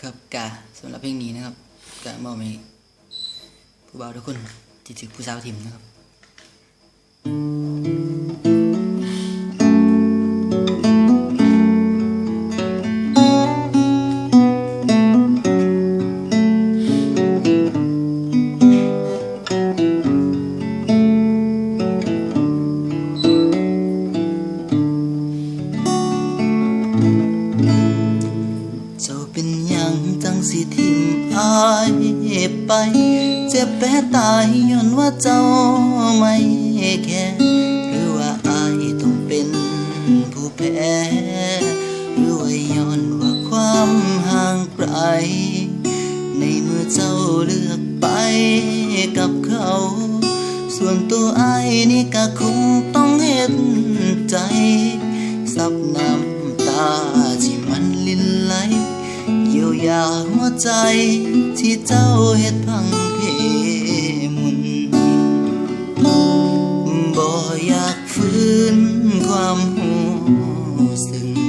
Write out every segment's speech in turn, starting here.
ครับกาสำหรับเพลงนี้นะครับกาบอกมีผู้บ่าวทุกคนที่ถึกผู้สาวทิมนะครับ จังสิทิมอายไป เจ็บแผลตายย้อนว่าเจ้าไม่แค่หรือว่าอายต้องเป็นผู้แพ้หรือว่าย้อนว่าความห่างไกล ในเมื่อเจ้าเลือกไปกับเขา ส่วนตัวอายนี่ก็คงต้องเห็นใจ ซับน้ำตาที่มันลินไหล เยียวยาหัวใจที่เจ้าเฮ็ดพังเพมุนบ่อยากฟื้นความหูสึง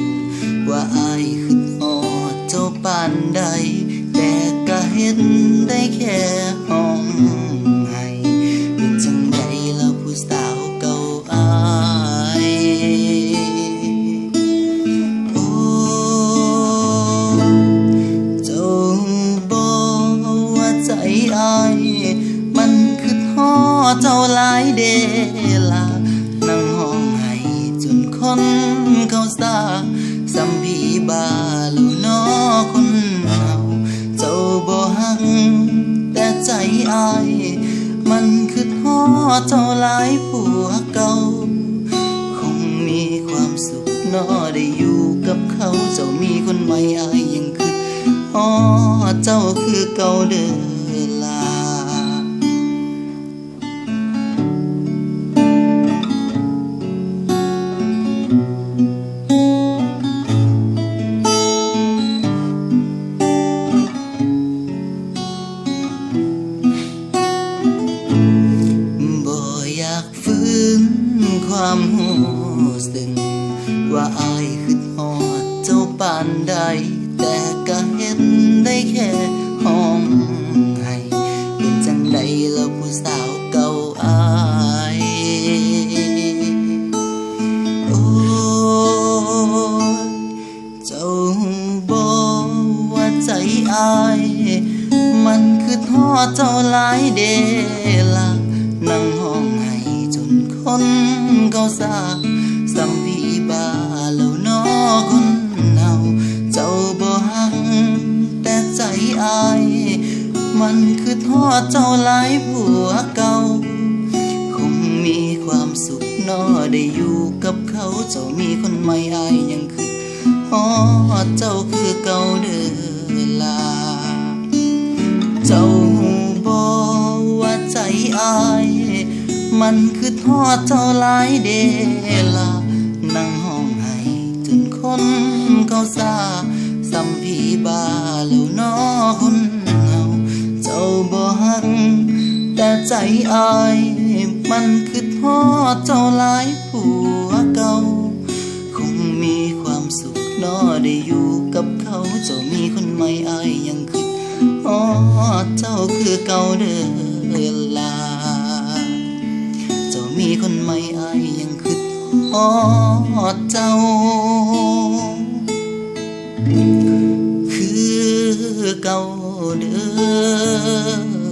ใจอายมันคือท้อเจ้าหลายเดลานั่งห้องให้จนคนเขาซาสัมพีบาลูนอคนเฮาเจ้าบ่หักแต่ใจอาย มันคือท้อเจ้าหลายผัวเก่าคงมีความสุขนอได้อยู่กับเขาเจ้ามีคนใหม่อายยังคืออ๋อเจ้าคือเก่าเด้อ ว่าอายคือฮอดเจ้าปานใด แต่ก็เห็นได้แค่ห้องให้เป็นจังใดแล้วผู้สาวเก่าอายโอ้เจ้าบอกว่าใจอาย มันคือทอดเจ้าหลายเดละนั่งห้องให้จนคนเขาซา มันคือทอดเจ้าหลายผัวเก่า คงมีความสุขนอได้อยู่กับเขาเจ้ามีคนใหม่อายยังคือฮอดเจ้าคือเก่าเด้อลา เจ้าหูบอว่าใจอาย มันคือทอดเจ้าหลายเดลานั่งห้องให้จนคนเขาซาสัมพีบาแล้ว บ่หักแต่ใจอายมันคือทอดเจ้าหลายผัวเก่า คงมีความสุขนอได้อยู่กับเขาเจ้ามีคนใหม่อายยังคืออ๋อเจ้าคือเก่าเด้อลา เจ้ามีคนใหม่อายยังคืออ๋อเจ้าคือเก่าเด้อ